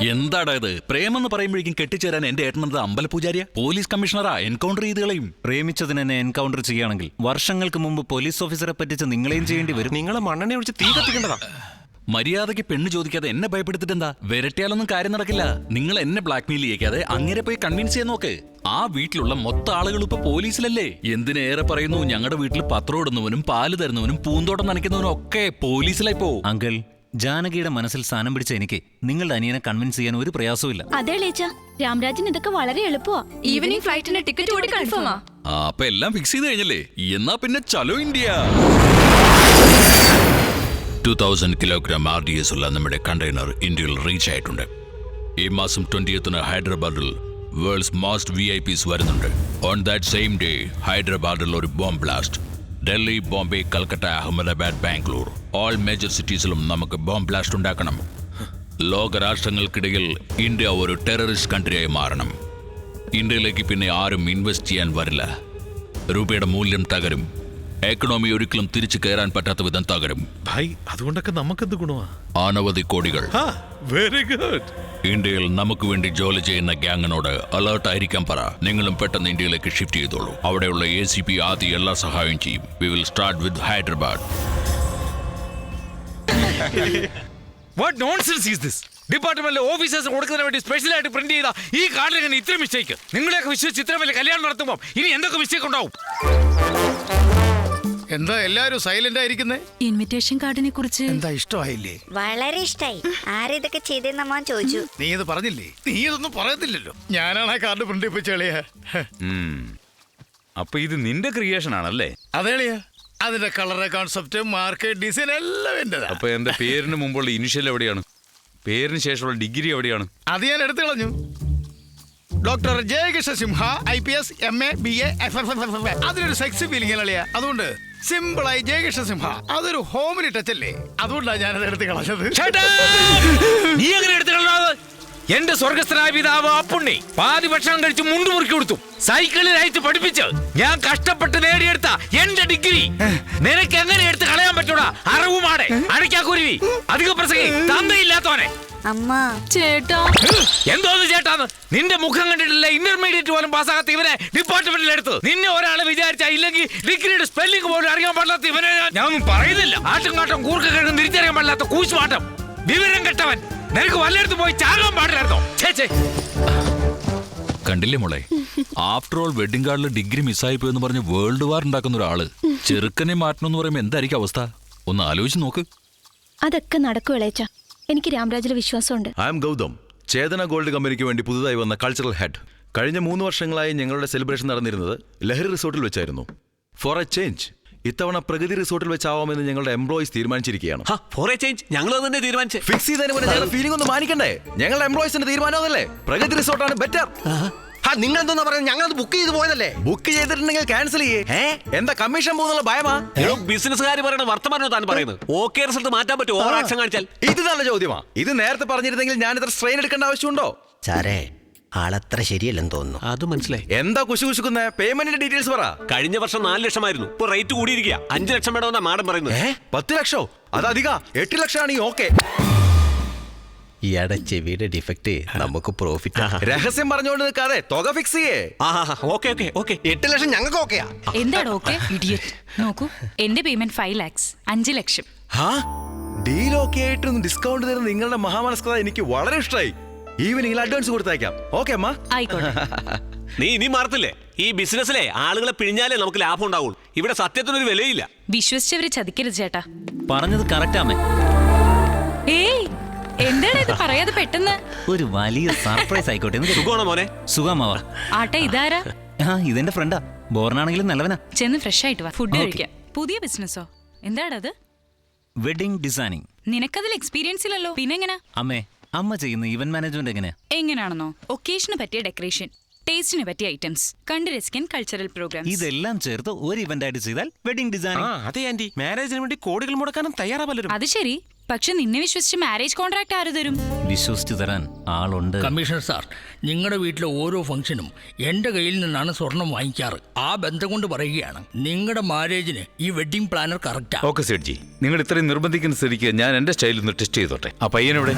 എന്താടാ ഇത്? പ്രേമെന്ന് പറയുമ്പോഴേക്കും കെട്ടിച്ചേരാൻ എന്റെ ഏട്ടനത് അമ്പലപൂജാരിയ? പോലീസ് കമ്മീഷണറാ? എൻകൗണ്ടർ ചെയ്ത് കളയും പ്രേമിച്ചതിന് എന്നെ എൻകൗണ്ടർ ചെയ്യുകയാണെങ്കിൽ വർഷങ്ങൾക്ക് മുമ്പ് പോലീസ് ഓഫീസറെ പറ്റിച്ച് നിങ്ങളെയും ചെയ്യേണ്ടി വരും. നിങ്ങളെ മണ്ണെണ്ണ ഒഴിച്ച് തീ കത്തിക്കേണ്ടതാ. മര്യാദയ്ക്ക് പെണ്ണ് ചോദിക്കാതെ എന്നെ ഭയപ്പെടുത്തിട്ട് എന്താ? വിരട്ടിയാലൊന്നും കാര്യം നടക്കില്ല. നിങ്ങൾ എന്നെ ബ്ലാക്ക്മെയിൽ ചെയ്യിക്കാതെ അങ്ങനെ പോയി കൺവിൻസ് ചെയ്യാൻ നോക്ക്. ആ വീട്ടിലുള്ള മൊത്ത ആളുകൾ ഇപ്പൊ പോലീസിലല്ലേ? എന്തിനേറെ പറയുന്നു? ഞങ്ങളുടെ വീട്ടിൽ പത്രം ഇടുന്നവനും പാൽ തരുന്നവനും പൂന്തോട്ടം നനയ്ക്കുന്നവനും ഒക്കെ പോലീസിലായി പോ അങ്കിൾ ജാനകിയുടെ മനസ്സിൽ സ്ഥാനം പിടിച്ച എനിക്ക് നിങ്ങളുടെ അനിയനെ കൺവിൻസ് ചെയ്യാൻ ഒരു പ്രയാസവുമില്ല. അതെ ലേച്ച രാംരാജിന് ഇതൊക്കെ വളരെ എളുപ്പമാ ഈവനിങ് ഫ്ലൈറ്റിന്റെ ടിക്കറ്റ് കൂടി കൺഫേമാ ആ, അപ്പൊ എല്ലാം ഫിക്സ് ചെയ്ത് കഴിഞ്ഞല്ലേ? എന്നാ പിന്നെ ചലോ India. Two thousand kilogram R D S ഉള്ള നമ്മുടെ കണ്ടെയ്നർ ഇന്ത്യയിൽ റീച്ച് ആയിട്ടുണ്ട്. ഈ മാസം ട്വന്റിയത്തിന് ഹൈദരാബാദിൽ world's most V I Ps വരുന്നുണ്ട്. ഓൺ ദാറ്റ് സെയിം ഡേ ഹൈദരാബാദിൽ ഒരു bomb blast Delhi Bombay Calcutta Ahmedabad Bangalore. All major സിറ്റീസിലും നമുക്ക് ബോംബ് ബ്ലാസ്റ്റ് ഉണ്ടാക്കണം. ലോകരാഷ്ട്രങ്ങൾക്കിടയിൽ ഇന്ത്യ ഒരു ടെററിസ്റ്റ് കൺട്രിയായി മാറണം. ഇന്ത്യയിലേക്ക് പിന്നെ ആരും ഇൻവെസ്റ്റ് ചെയ്യാൻ വരില്ല. രൂപയുടെ മൂല്യം തകരും. എക്കണോമി ഒരിക്കലും തിരിച്ചു കയറാൻ പറ്റാത്ത വിധം തകരും. ഭായ് അതുകൊണ്ടൊക്കെ നമുക്കെന്ത് ഗുണമാ? അനവധി കോടികൾ. വെരി ഗുഡ് ഇന്ത്യയിൽ നമുക്ക് വേണ്ടി ജോലി ചെയ്യുന്ന ഗ്യാങ്ങിനോട് അലേർട്ട് ആയിരിക്കാൻ പറ. നിങ്ങളും പെട്ടെന്ന് ഇന്ത്യയിലേക്ക് ഷിഫ്റ്റ് ചെയ്തോളൂ. അവിടെയുള്ള എ സി പി ആദ്യ എല്ലാ സഹായവും ചെയ്യും. We will start with Hyderabad what nonsense is this ഡിപ്പാർട്ട്മെന്റിലെ officers കൊടുക്കുന്നതിന് വേണ്ടി സ്പെഷ്യൽ ആയിട്ട് പ്രിന്റ് ചെയ്ത ഈ കാർഡിൽ എങ്ങനെ ഇത്ര മിസ്റ്റേക്ക് നിങ്ങളെയൊക്കെ വിശ്വസിച്ച് ഇത്രയും വലിയ കല്യാണം നടത്തുമ്പോൾ ഇനി എന്തൊക്കെ മിസ്റ്റേക്ക് ഉണ്ടാവും? എന്താ എല്ലാരും സൈലന്റ് ആയിരിക്കുന്നേ? ഇൻവിറ്റേഷൻ കാർഡിനെ കുറിച്ച് എന്താ ഇഷ്ടമായില്ലേ? വളരെ ഇഷ്ടായി. ആരിതൊക്കെ ചെയ്തെന്ന് അമ്മ ചോദിച്ചു. നീ ഇത് പറഞ്ഞില്ലേ? നീ ഇതൊന്നും പറയത്തില്ലല്ലോ. ഞാനാണ് ആ കാർഡ് പ്രിന്റ് ഇപ്പിച്ച എളിയ. അപ്പൊ ഇത് നിന്റെ ക്രിയേഷൻ ആണല്ലേ? അതേളിയ അതിന്റെ കളറ് കോൺസെപ്റ്റ് മാർക്ക് ഡിസൈൻ എല്ലാം എന്റേതാ. അപ്പൊ എന്റെ പേരിന് മുമ്പുള്ള ഇനിഷ്യൽ എവിടെയാണ്? പേരിന് ശേഷമുള്ള ഡിഗ്രി എവിടെയാണ്? അത് ഞാൻ എടുത്തു കളഞ്ഞു. Doctor Jayakrishna Simha I P S M A B A അതിനൊരു സെക്സ് ഫീലിംഗ് അളിയ അതുകൊണ്ട് സിമ്പിളായി ജയകൃഷ്ണ സിംഹ അതൊരു ഹോമിലി ടച്ച് അല്ലേ? അതുകൊണ്ടാണ് ഞാനത് എടുത്ത് കളഞ്ഞത്. നീ എങ്ങനെ എടുത്തിട്ടുള്ളത്? എന്റെ സ്വർഗസ്ഥനായ പിതാവ് അപ്പുണ്ണി പാതി ഭക്ഷണം കഴിച്ച് മുണ്ടു മുറുക്കി കൊടുത്തു. സൈക്കിളിൽ അയച്ച് പഠിപ്പിച്ച് ഞാൻ കഷ്ടപ്പെട്ട് നേടിയെടുത്ത എന്റെ ഡിഗ്രി. നിനക്ക് എങ്ങനെ എടുത്ത് കളയാൻ പറ്റൂടാ? അറിവുമാടെ അടയ്ക്കാക്കുരുവി അധിക പ്രസംഗി തന്തയില്ലാത്തവനെ. അമ്മ. ചേട്ടാ. എന്തോന്ന് ചേട്ടാന്ന്? നിന്റെ മുഖം കണ്ടിട്ടില്ല ഇന്റർമീഡിയറ്റ് പോലും പാസ്സാകാത്ത ഇവനെ ഡിപ്പാർട്ട്മെന്റിൽ എടുത്തു നിന്നെ ഒരാളെ വിചാരിച്ച ഇല്ലെങ്കിൽ ഡിഗ്രിയുടെ സ്പെല്ലിംഗ് പോലും അറിയാൻ പാടില്ലാത്ത ഇവനെ ഞാൻ- ഞാനൊന്നും പറയുന്നില്ല. ആട്ടും കാട്ടും കൂർക്ക കിഴങ്ങും തിരിച്ചറിയാൻ പാടില്ലാത്ത കൂശുമാട്ടം വിവരം കെട്ടവൻ. നിനക്ക് വല്ലയിടത്ത് പോയി ചാകാൻ പാടില്ലായിരുന്നോ? ഛേ കണ്ടില്ലേ മോളെ? ആഫ്റ്റർ ഓൾ വെഡിങ് കാർഡിൽ ഡിഗ്രി മിസ്സായി പോയെന്ന് പറഞ്ഞ് വേൾഡ് വാർ ഉണ്ടാക്കുന്ന ഒരാൾ. ചെറുക്കനെ മാറ്റണമെന്ന് പറയുമ്പോൾ എന്തായിരിക്കും അവസ്ഥ? ഒന്ന് ആലോചിച്ച് നോക്ക്. അതൊക്കെ നടക്കുവളേച്ചാ. എനിക്ക് രാംരാജിൽ വിശ്വാസമുണ്ട്. I M Gautam. Chetana gold കമ്പനിക്ക് വേണ്ടി പുതുതായി വന്ന കൾച്ചറൽ ഹെഡ് കഴിഞ്ഞ മൂന്ന് വർഷങ്ങളായി ഞങ്ങളുടെ സെലിബ്രേഷൻ നടന്നിരുന്നത് ലഹരി റിസോർട്ടിൽ വെച്ചായിരുന്നു. ഫോർ എ ചേഞ്ച് ഇത്തവണ പ്രഗതി റിസോർട്ടിൽ വെച്ചാവാമെന്ന് ഞങ്ങളുടെ എംപ്ലോയീസ് തീരുമാനിച്ചിരിക്കുകയാണ്. ഫോർ എ ചേഞ്ച് ഞങ്ങൾ തന്നെ തീരുമാനിച്ചേ. ഫിക്സ് ചെയ്തതിന് മുന്നേ ഞങ്ങളുടെ ഫീലിംഗ് ഒന്ന് മാനിക്കണ്ടേ? ഞങ്ങളുടെ എംപ്ലോയീസിന്റെ തീരുമാനം അതല്ലേ? പ്രഗതി റിസോർട്ടാണ് ബെറ്റർ നിങ്ങൾ എന്തോന്നാ പറയുന്നത്? ഞങ്ങൾ ബുക്ക് ചെയ്ത് പോയതല്ലേ? ബുക്ക് ചെയ്തിട്ടുണ്ടെങ്കിൽ ക്യാൻസൽ ചെയ്യേ. ഏ? എന്താ കമ്മീഷൻ പോകുന്നുള്ള ഭയമാ? ബിസിനസ്സുകാർ പറയുന്ന വർത്തമാനോ താൻ പറയുന്നത്? ഓക്കെ റിസൾട്ട് മാറ്റാൻ പറ്റുമോ ഓവർ ആക്ഷൻ കാണിച്ചാൽ. ഇത് നല്ല ചോദ്യമാ. ഇത് നേരത്തെ പറഞ്ഞിരുന്നെങ്കിൽ ഞാൻ ഇത്ര സ്ട്രെയിൻ എടുക്കേണ്ട ആവശ്യമുണ്ടോ? സാറേ ആളത്ര ശരിയല്ലെന്ന് തോന്നുന്നു. അത് മനസ്സിലായി. എന്താ കുശു കുശുക്കുന്ന? പേയ്മെന്റിന്റെ ഡീറ്റെയിൽസ് പറ. കഴിഞ്ഞ വർഷം നാല് ലക്ഷമായിരുന്നു. ഇപ്പൊ റേറ്റ് കൂടിയിരിക്കുക അഞ്ചു ലക്ഷം വേണമെന്നാ മാഡം പറയുന്നത്. പത്ത് ലക്ഷോ? അത് അധിക. എട്ട് ലക്ഷമാണ് ഈ ഓക്കെ ഇയാടെ ചെവിയുടെ ഡിഫക്റ്റ് നമുക്ക് പ്രോഫിറ്റ് രഹസ്യം പറഞ്ഞുകൊണ്ട് നിൽക്കാതെ തുക ഫിക്സ് ചെയ്യേ. Okay okay okay. എട്ട് ലക്ഷം ഞങ്ങൾക്ക് ഓക്കെയാ എന്താണ് ഓക്കെ ഇഡിയറ്റ് നോക്കൂ എന്റെ പേയ്മെന്റ് ഫൈവ് ലാക്സ് അഞ്ച് ലക്ഷം. ഹാ? ഡീൽ ഓക്കെ ആയിട്ടും ഡിസ്കൗണ്ട് തരുന്ന നിങ്ങളുടെ മഹാമനസ്കത എനിക്ക് വളരെ ഇഷ്ടമായി. ഈവനിങ്ങിൽ അഡ്വാൻസ് കൊടുത്തയക്കാം. ഓക്കെ അമ്മ? ആയിക്കോട്ടെ. നീ ഇനി മാറത്തില്ലേ? ഈ ബിസിനസ്സിലെ ആളുകളെ പിഴിഞ്ഞാലേ നമുക്ക് ലാഭം ഉണ്ടാവുള്ളൂ. ഇവിടെ സത്യത്തിനൊരു വിലയില്ല. വിശ്വസിച്ചവര് ചതിക്കരുത് ചേട്ടാ. പറഞ്ഞത് കറക്റ്റ് ആമേ. ഏയ് എന്താണ് ഇത് പറയാതെ പെട്ടെന്ന്? ഒരു വലിയ സർപ്രൈസ് ആയിക്കോട്ടെ എന്ന്. സുഖമാണോ മോനെ? സുഖമാവ ആട്ടെ ഇതാരാ? ആ ഇതെന്റെ ഫ്രണ്ടാ ബോർണാണെങ്കിലും നല്ലവനാ. ചെന്ന് ഫ്രഷ് ആയിട്ട് വാ. ഫുഡ്. കഴിക്കാം. പുതിയ ബിസിനസ്സോ എന്താണത്? വെഡിങ് ഡിസൈനിങ് നിനക്കതിൽ എക്സ്പീരിയൻസ് ഇല്ലല്ലോ. പിന്നെങ്ങനാ? അമ്മേ അമ്മ ചെയ്യുന്ന ഇവന്റ് മാനേജ്മെന്റ് എങ്ങനെയാ? എങ്ങനെയാണെന്നോ ഒക്കേഷന് പറ്റിയ ഡെക്കറേഷൻ ടേസ്റ്റിന് പറ്റിയ ഐറ്റംസ് കണ്ടു രസിക്കാൻ കൾച്ചറൽ പ്രോഗ്രാംസ് ഇതെല്ലാം ചേർത്ത് ഒരു ഇവന്റ് ആയിട്ട് ചെയ്താൽ വെഡിങ് ഡിസൈനിങ് അതെ ആന്റി. മാരേജിന് വേണ്ടി കോടികൾ മുടക്കാനും തയ്യാറാ പലരും. അത് ശരി. പക്ഷെ നിന്നെ വിശ്വസിച്ച് മാരേജ് കോൺട്രാക്ട് ആര് തരും? വിശ്വസിച്ചു തരാൻ ആളുണ്ട്. കമ്മീഷണർ സാർ നിങ്ങളുടെ വീട്ടിലെ ഓരോ ഫംഗ്ഷനും എന്റെ കയ്യിൽ നിന്നാണ് സ്വർണം വാങ്ങിക്കാറ്. ആ ബന്ധം കൊണ്ട് പറയുകയാണ് നിങ്ങളുടെ മാരേജിന് ഈ വെഡിങ് പ്ലാനർ കറക്റ്റാ ഓക്കെ സെഡ്ജി നിങ്ങൾ ഇത്രയും നിർബന്ധിക്കുന്ന സ്ഥിതിക്ക് ഞാൻ എന്റെ സ്റ്റൈലിൽ ഒന്ന് ടെസ്റ്റ് ചെയ്തോട്ടെ. ആ പയ്യനെവിടെ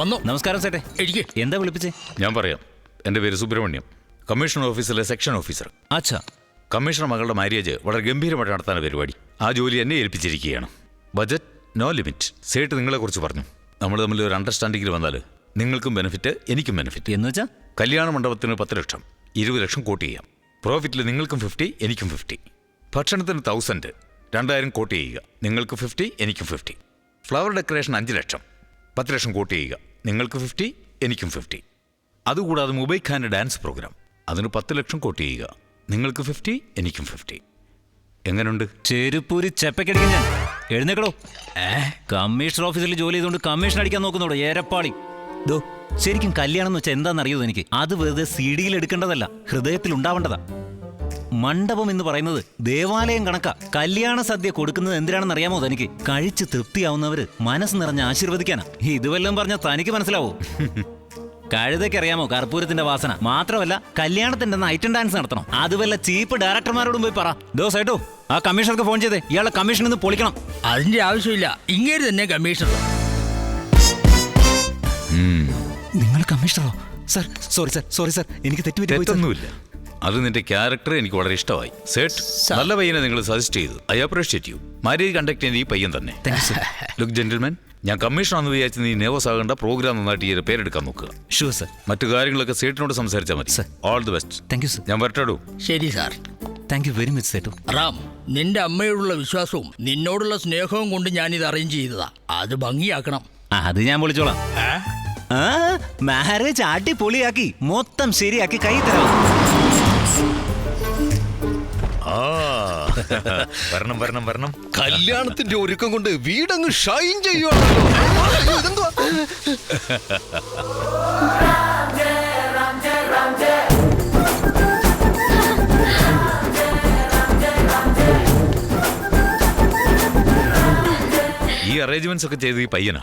വന്നു. നമസ്കാരം സേട്ടെ. എനിക്ക് എന്താ വിളിപ്പിച്ചേ? ഞാൻ പറയാം. എന്റെ പേര് സുബ്രഹ്മണ്യം. കമ്മീഷണർ ഓഫീസിലെ സെക്ഷൻ ഓഫീസർ. അച്ഛാ കമ്മീഷണർ മകളുടെ മാര്യേജ് വളരെ ഗംഭീരമായിട്ട് നടത്താൻ പരിപാടി. ആ ജോലി എന്നെ ഏൽപ്പിച്ചിരിക്കുകയാണ്. Budget no limit. സേട്ട് നിങ്ങളെക്കുറിച്ച് പറഞ്ഞു. നമ്മൾ തമ്മിൽ ഒരു അണ്ടർസ്റ്റാൻഡിങ്ങിൽ വന്നാൽ നിങ്ങൾക്കും ബെനിഫിറ്റ് എനിക്കും ബെനിഫിറ്റ് എന്ന് വെച്ചാൽ കല്യാണ മണ്ഡപത്തിന് പത്ത് ലക്ഷം ഇരുപത് ലക്ഷം കോട്ട് ചെയ്യാം. പ്രോഫിറ്റിൽ നിങ്ങൾക്കും ഫിഫ്റ്റി എനിക്കും ഫിഫ്റ്റി ഭക്ഷണത്തിന് തൗസൻഡ് രണ്ടായിരം കോട്ട് ചെയ്യുക. നിങ്ങൾക്ക് ഫിഫ്റ്റി എനിക്കും ഫിഫ്റ്റി ഫ്ലവർ ഡെക്കറേഷൻ അഞ്ച് ലക്ഷം പത്ത് ലക്ഷം കോട്ട് ചെയ്യുക. നിങ്ങൾക്ക് ഫിഫ്റ്റി എനിക്കും ഫിഫ്റ്റി അതുകൂടാതെ മുബൈ ഖാന്റെ ഡാൻസ് പ്രോഗ്രാം അതിന് പത്ത് ലക്ഷം കോട്ട് ചെയ്യുക. നിങ്ങൾക്ക് ഫിഫ്റ്റി എനിക്കും ഫിഫ്റ്റി എങ്ങനെയുണ്ട് ചെരുപ്പൂരി ചെപ്പക്കടിക്കാൻ ഞാൻ. എഴുന്നേക്കടോ. കമ്മീഷണർ ഓഫീസിൽ ജോലി ചെയ്തുകൊണ്ട് കമ്മീഷൻ അടിക്കാൻ നോക്കുന്നോടോ ഏരപ്പാളി. ദോ ശരിക്കും കല്യാണം എന്ന് വെച്ചാൽ എന്താണെന്നറിയോ എനിക്ക് അത് വെറുതെ സി ഡിയിൽ എടുക്കേണ്ടതല്ല. ഹൃദയത്തിൽ ഉണ്ടാവേണ്ടതാ മണ്ഡപം എന്ന് പറയുന്നത് ദേവാലയം കണക്കാ. കല്യാണ സദ്യ കൊടുക്കുന്നത് എന്തിനാണെന്ന് അറിയാമോ തനിക്ക്? കഴിച്ച് തൃപ്തിയാവുന്നവര് മനസ്സ് നിറഞ്ഞ ആശീർവദിക്കാനാ. ഇതുവെല്ലാം പറഞ്ഞ പറഞ്ഞാൽ തനിക്ക് മനസ്സിലാവോ? കഴുതയ്ക്കറിയാമോ കർപ്പൂരത്തിന്റെ വാസന? മാത്രമല്ല കല്യാണത്തിന്റെ ഐറ്റം ഡാൻസ് നടത്തണം. അത് വല്ല ചീപ്പ് ഡയറക്ടർമാരോടും പോയി പറ. ദോസ് ഏട്ടോ ആ കമ്മീഷണർക്ക് ഫോൺ ചെയ്തേ. ഇയാളെ കമ്മീഷൻ ഒന്ന് പൊളിക്കണം. അതിന്റെ ആവശ്യമില്ല. ഇങ്ങേര് തന്നെ കമ്മീഷണർ. നിങ്ങൾ കമ്മീഷണറോ? Sir sorry sir sorry sir. എനിക്ക് തെറ്റുപറ്റി. തെറ്റൊന്നുമില്ല. അത് നിന്റെ ക്യാരക്ടർ എനിക്ക് വളരെ ഇഷ്ടമായി. സെറ്റ് നല്ല പയ്യനെ നിങ്ങൾ സജസ്റ്റ് ചെയ്തു. I appreciate you marriage conduct ചെയ്യുന്ന ഈ പയ്യൻ തന്നെ. ലുക്ക് ജെന്റിൽമാൻ ഞാൻ കമ്മീഷൻ ആണെന്ന് വിചാരിച്ച് നീ നേവസ് ആകേണ്ട. പ്രോഗ്രാം നന്നായിട്ട് ഈ പേരെടുക്കാൻ നോക്കുക. ഷുവർ സർ മറ്റു കാര്യങ്ങളൊക്കെ സേട്ടിനോട് സംസാരിച്ചാൽ മതി. Sir all the best thank you sir ഞാൻ വരട്ടെടൂ? ശരി sir thank you very much സേട്ടു. Ram നിന്റെ അമ്മയോടുള്ള വിശ്വാസവും നിന്നോടുള്ള സ്നേഹവും കൊണ്ട് ഞാൻ ഇത് അറേഞ്ച് ചെയ്തതാ. അത് ഭംഗിയാക്കണം. അത് ഞാൻ വിളിച്ചോളാം. ആ മാരേജ് അടിപൊളിയാക്കി മൊത്തം ശരിയാക്കി കൈ തരാം. വരണം വരണം വരണം. കല്യാണത്തിന്റെ ഒരുക്കം കൊണ്ട് വീടങ്ങ് ഷൈൻ ചെയ്യുവാണല്ലോ. ഇതെന്തുവാ? അറേഞ്ച്മെന്റ്സ് ഒക്കെ ചെയ്ത് ഈ പയ്യനാ.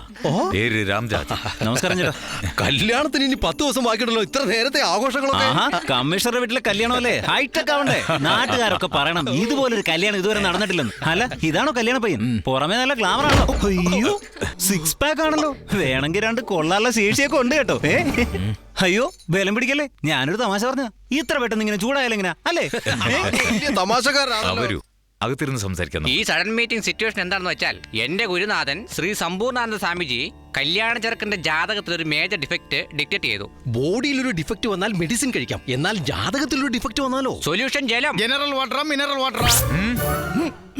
പേര് രാംരാജ്. നമസ്കാരം ചേട്ടാ. കല്യാണത്തിന് ഇനി പത്ത് ദിവസം ബാക്കിയുണ്ടല്ലോ. ഇത്ര നേരത്തെ ആഘോഷങ്ങളൊക്കെ. കമ്മീഷണറുടെ വീട്ടിലെ കല്യാണമല്ലേ? ഹൈടെക് ആവണ്ടേ? നാട്ടുകാരൊക്കെ പറയണം ഇതുപോലൊരു കല്യാണം ഇതുവരെ നടന്നിട്ടില്ലെന്ന്. അല്ല ഇതാണോ കല്യാണ പയ്യൻ? പുറമേ നല്ല ഗ്ലാമർ ആണല്ലോ. അയ്യോ. സിക്സ് പാക്ക് ആണല്ലോ. വേണമെങ്കിൽ രണ്ട് കൊള്ളാനുള്ള ശേഷിയൊക്കെ ഉണ്ട് കേട്ടോ. ഏ? അയ്യോ ബലം പിടിക്കല്ലേ? ഞാനൊരു തമാശ പറഞ്ഞു ഇത്ര പെട്ടെന്ന് ഇങ്ങനെ ചൂടായാലെങ്ങനാ? അല്ലേ? തമാശക്കാരാണല്ലോ വരൂ അകത്തിരുന്ന് സംസാരിക്കാം ഈ സഡൻ മീറ്റിംഗ് സിറ്റുവേഷൻ എന്താണെന്ന് വെച്ചാൽ എന്റെ ഗുരുനാഥൻ ശ്രീ സമ്പൂർണാനന്ദ സ്വാമിജി കല്യാണ ചെറുക്കന്റെ ജാതകത്തിൽ ഒരു മേജർ ഡിഫക്റ്റ് ഡിക്റ്റേറ്റ് ചെയ്തു. ബോഡിയിൽ ഒരു ഡിഫക്റ്റ് വന്നാൽ മെഡിസിൻ കഴിക്കാം. എന്നാൽ ജാതകത്തിൽ ഒരു ഡിഫക്റ്റ് വന്നാലോ? സൊല്യൂഷൻ ജലം. ജനറൽ വാട്ടറാ മിനറൽ വാട്ടറാ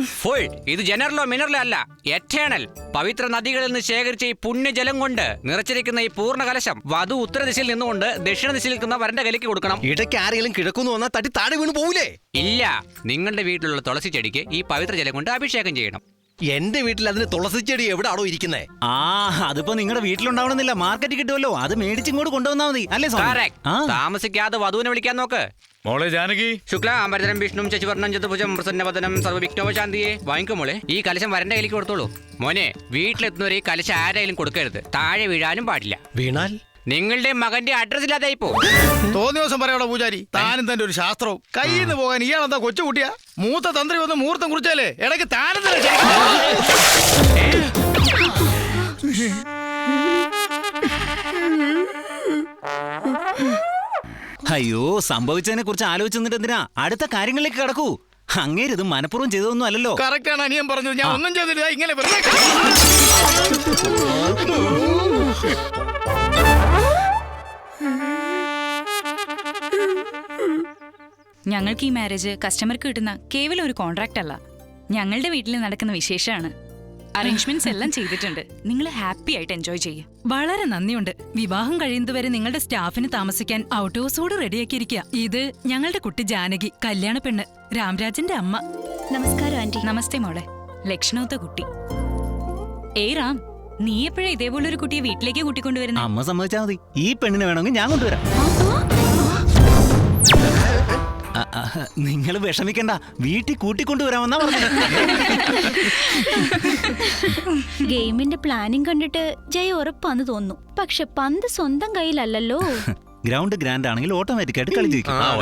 ഫുൾ. ഇത് ജനറലോ മിനറലോ അല്ല. എറ്റേണൽ. പവിത്ര നദികളിൽ നിന്ന് ശേഖരിച്ച ഈ പുണ്യജലം കൊണ്ട് നിറച്ചിരിക്കുന്ന ഈ പൂർണ കലശം വധു ഉത്തരദിശയിൽ നിന്നുകൊണ്ട് ദക്ഷിണ ദിശയിൽ നിൽക്കുന്ന വരന്റെ കലയ്ക്ക് കൊടുക്കണം. ഇടയ്ക്ക് ആരെങ്കിലും കിടക്കുന്നു വന്നാൽ തട്ടി താഴെ വീണ് പോവില്ലേ ഇല്ല. നിങ്ങളുടെ വീട്ടിലുള്ള തുളസി ചെടിക്ക് ഈ പവിത്ര ജലം കൊണ്ട് അഭിഷേകം ചെയ്യണം. എന്റെ വീട്ടിൽ അതിന് തുളസി ചെടി എവിടാണോ ഇരിക്കുന്നത് ആ അതിപ്പോ നിങ്ങളുടെ വീട്ടിലുണ്ടാവണമെന്നില്ല. മാർക്കറ്റ് കിട്ടുമല്ലോ. അത് മേടിച്ചിങ്ങോട്ട് കൊണ്ടുവന്നാ മതി. അല്ലേ സ്വാമി? Correct. ആ. താമസിക്കാതെ വധുവിനെ വിളിക്കാൻ നോക്ക്. മോളെ ജാനകി. ശുക്ല ശുക്ലാംബരധരം വിഷ്ണു ശശിവർണം ചതുഭുജം പ്രസന്നവദനം സർവവിഘ്നോപശാന്തിയെ വാങ്ങിക്കുമോളെ ഈ കലശം വരന്റെ കയ്യിലേക്ക് കൊടുത്തോളൂ. മോനെ വീട്ടിലെത്തുന്നവരെ ഈ കലശം ആരായാലും കൊടുക്കരുത്. താഴെ വീഴാനും പാടില്ല. വീണാൽ? നിങ്ങളുടെ മകന്റെ അഡ്രസ് ഇല്ലാതായി പോ തോന്നിയ ദിവസം പറയണോ പൂജാരി. താനും തന്റെ ഒരു ശാസ്ത്രവും. കയ്യിൽ നിന്ന് പോകാൻ ഇയാളെന്താ കൊച്ചുകുട്ടിയാ? മൂത്ത തന്ത്രി വന്ന് മുഹൂർത്തം കുറിച്ചാലേ ഇടയ്ക്ക് താനും തന്നെ അയ്യോ സംഭവിച്ചതിനെ കുറിച്ച് ആലോചിച്ചിട്ട് എന്തിനാ? അടുത്ത കാര്യങ്ങളിലേക്ക് കടക്കൂ. അങ്ങേരിത് മനഃപൂർവം ചെയ്തതൊന്നും അല്ലല്ലോ കറക്റ്റാണ് ആണ് അനിയൻ പറഞ്ഞത് ഞാൻ ഒന്നും ചെയ്തില്ല. ഇങ്ങനെ ഞങ്ങൾക്ക് ഈ മാരേജ് കസ്റ്റമർക്ക് കിട്ടുന്ന കേവലം ഒരു കോൺട്രാക്ട് അല്ല. ഞങ്ങളുടെ വീട്ടിൽ നടക്കുന്ന വിശേഷമാണ്. അറേഞ്ച്മെന്റ്സ് എല്ലാം ചെയ്തിട്ടുണ്ട്. നിങ്ങൾ ഹാപ്പി ആയിട്ട് എൻജോയ് ചെയ്യുക വളരെ നന്ദിയുണ്ട്. വിവാഹം കഴിയുന്നതുവരെ നിങ്ങളുടെ സ്റ്റാഫിന് താമസിക്കാൻ ഔട്ട് ഹൗസോട് റെഡിയാക്കിയിരിക്കുക. ഇത് ഞങ്ങളുടെ കുട്ടി ജാനകി കല്യാണ പെണ്ണ് രാംരാജന്റെ അമ്മ. നമസ്കാരം ആന്റി. നമസ്തേ മോളെ. ലക്ഷണോത്ത കുട്ടി. ഏ റാം നീ എപ്പോഴാ ഇതേപോലെ ഒരു കുട്ടിയെ വീട്ടിലേക്ക് കൂട്ടിക്കൊണ്ടുവരുന്നത് അമ്മ സമ്മതിച്ചാൽ മതി. ഈ പെണ്ണിനെ വേണമെങ്കിൽ ഞാൻ കൊണ്ടുവരാം. നിങ്ങൾ വിഷമിക്കണ്ട. വീട്ടിൽ കൂട്ടിക്കൊണ്ടുവരാമെന്നാ പറഞ്ഞത്. ഗെയിമിന്റെ പ്ലാനിങ് കണ്ടിട്ട് ജയ ഉറപ്പാന്ന് തോന്നുന്നു. പക്ഷെ പന്ത് സ്വന്തം കയ്യിലല്ലല്ലോ. ഗ്രൗണ്ട് ഗ്രാൻഡ് ആണെങ്കിൽ ഓട്ടോമാറ്റിക് ആയിട്ട് കളി ജയിക്കും. ആ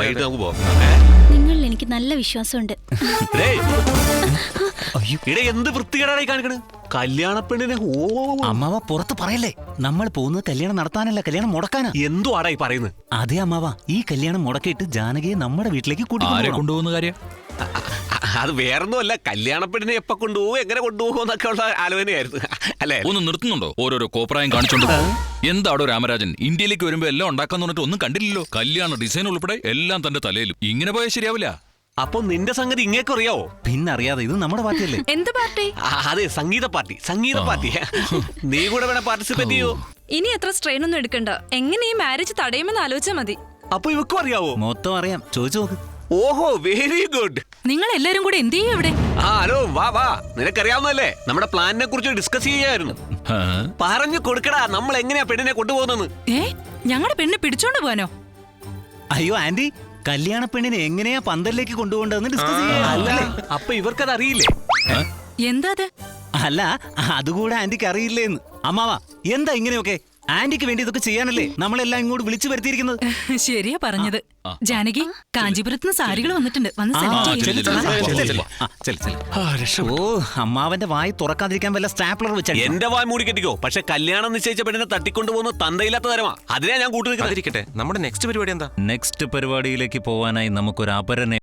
എനിക്ക് നല്ല വിശ്വാസമുണ്ട്. എന്ത് വൃത്തികേടായി കാണിക്കണ്? കല്യാണ പെണ്ണിനെ ഓ. അമ്മാവ പുറത്ത് പറയല്ലേ? നമ്മൾ പോകുന്നത് കല്യാണം നടത്താനല്ല കല്യാണം മുടക്കാനാ. എന്തോ ആടായി പറയുന്നത് അതെ അമ്മാവ. ഈ കല്യാണം മുടക്കിയിട്ട് ജാനകിയെ നമ്മുടെ വീട്ടിലേക്ക് കൂട്ടി. കൊണ്ടുപോകുന്ന കാര്യം? അത് വേറൊന്നും അല്ല കല്യാണ പെണ്ണിനെ എപ്പോ കൊണ്ടുപോകും എങ്ങനെ കൊണ്ടുപോകും എന്നൊക്കെ ഉള്ള ആലോചനയായിരുന്നു. അല്ലേ? ഒന്ന് നിർത്തുന്നുണ്ടോ? ഓരോരോ കോപ്രായം കാണിച്ചോണ്ട്. എന്താടോ രാമരാജൻ? ഇന്ത്യയിലേക്ക് വരുമ്പോ എല്ലാം ഉണ്ടാക്കാൻ പറഞ്ഞിട്ട് ഒന്നും കണ്ടില്ലല്ലോ. കല്യാണ ഡിസൈൻ ഉൾപ്പെടെ എല്ലാം തന്റെ തലയിലും. ഇങ്ങനെ പോയാൽ ശരിയാവില്ല. അപ്പൊ നിന്റെ സംഗതി ഇങ്ങേക്കറിയാവോ? പിന്നെ അറിയാതെ ഇത് നമ്മുടെ പാർട്ടിയല്ലേ? എന്ത് പാർട്ടി? ആ, അതെ സംഗീത പാർട്ടി സംഗീത പാർട്ടി. നീ കൂടെ വേണം പാർട്ടിസിപ്പേറ്റ് ചെയ്യോ. ഇനി എത്ര സ്ട്രെയിൻ ഒന്നും എടുക്കണ്ട. എങ്ങനെ ഈ മാരേജ് തടയുമെന്ന് ആലോചിച്ചാൽ മതി. അപ്പൊ ഇവക്കും അറിയാവോ? മൊത്തം അറിയാം. ചോദിച്ചു നോക്ക്. ഓഹോ വെരി ഗുഡ് നിങ്ങൾ എല്ലാരും കൂടെ എന്ത് ചെയ്യും ഇവിടെ? ആ ഹലോ വാ വാ. നിനക്കറിയാവുന്നല്ലേ നമ്മുടെ പ്ലാനിനെ കുറിച്ച് ഡിസ്കസ് ചെയ്യായിരുന്നു. പറഞ്ഞു കൊടുക്കടാ നമ്മൾ എങ്ങനെയാ പെണ്ണിനെ കൊണ്ടുപോകുന്നത് ഏ ഞങ്ങളുടെ പെണ്ണ് പിടിച്ചോണ്ട് പോവാനോ? അയ്യോ ആന്റി. കല്യാണ പെണ്ണിനെ എങ്ങനെയാ പന്തലിലേക്ക് കൊണ്ടുപോകേണ്ടതെന്ന് ഡിസ്കസ് അല്ല? ചെയ്യാം അപ്പൊ ഇവർക്കത് അറിയില്ലേ എന്താ അത് അല്ല അതുകൂടെ ആന്റിക്ക് അറിയില്ലേന്ന്. അമ്മാവാ എന്താ ഇങ്ങനെയൊക്കെ? ആന്റിക്ക് വേണ്ടി ഇതൊക്കെ ചെയ്യാനല്ലേ നമ്മളെല്ലാം ഇങ്ങോട്ട് വിളിച്ചു വരുത്തിയിരിക്കുന്നത്? ശരിയാ പറഞ്ഞത്. ജാനകി കാഞ്ചീപുരത്ത് നിന്ന് സാരികൾ വന്നിട്ടുണ്ട്. വന്ന് സെലക്ട് ചെയ്യ്. ഓ അമ്മാവന്റെ വായി തുറക്കാതിരിക്കാൻ വല്ല സ്റ്റാപ്ലർ വെച്ചാൽ എന്റെ വായ മൂടി കെട്ടിക്കോ. പക്ഷെ കല്യാണം നിശ്ചയിച്ച പെണ്ണിനെ തട്ടിക്കൊണ്ടുപോകുന്ന തന്തയില്ലാത്ത തരമാ. അതിനാ ഞാൻ കൂട്ടു അതിരിക്കട്ടെ. നമ്മുടെ നെക്സ്റ്റ് പരിപാടി എന്താ? നെക്സ്റ്റ് പരിപാടിയിലേക്ക് പോവാനായി നമുക്കൊരു അപരനെ